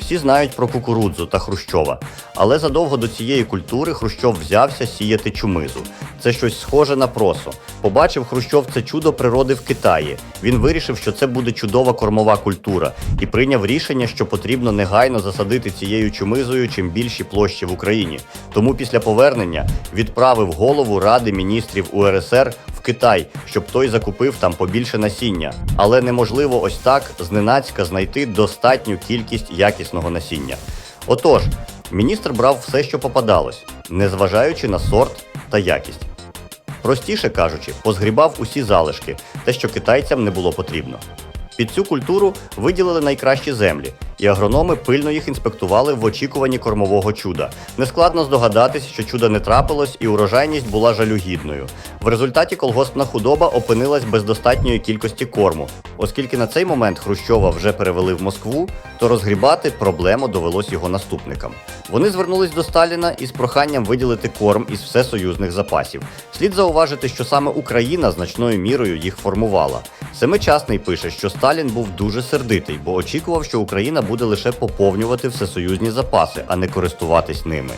Всі знають про кукурудзу та Хрущова, але задовго до цієї культури Хрущов взявся сіяти чумизу. Це щось схоже на просо. Побачив Хрущов це чудо природи в Китаї. Він вирішив, що це буде чудова кормова культура, і прийняв рішення, що потрібно негайно засадити цією чумизою чим більші площі в Україні. Тому після повернення відправив голову Ради міністрів УРСР Китай, щоб той закупив там побільше насіння. Але неможливо ось так зненацька знайти достатню кількість якісного насіння. Отож, міністр брав все, що попадалось, незважаючи на сорт та якість. Простіше кажучи, позгрібав усі залишки, те, що китайцям не було потрібно. Під цю культуру виділили найкращі землі, і агрономи пильно їх інспектували в очікуванні кормового чуда. Нескладно здогадатись, що чуда не трапилось, і урожайність була жалюгідною. В результаті колгоспна худоба опинилась без достатньої кількості корму. Оскільки на цей момент Хрущова вже перевели в Москву, то розгрібати проблему довелось його наступникам. Вони звернулись до Сталіна із проханням виділити корм із всесоюзних запасів. Слід зауважити, що саме Україна значною мірою їх формувала. Семичасний пише, що Сталін був дуже сердитий, бо очікував, що Україна буде лише поповнювати всесоюзні запаси, а не користуватись ними.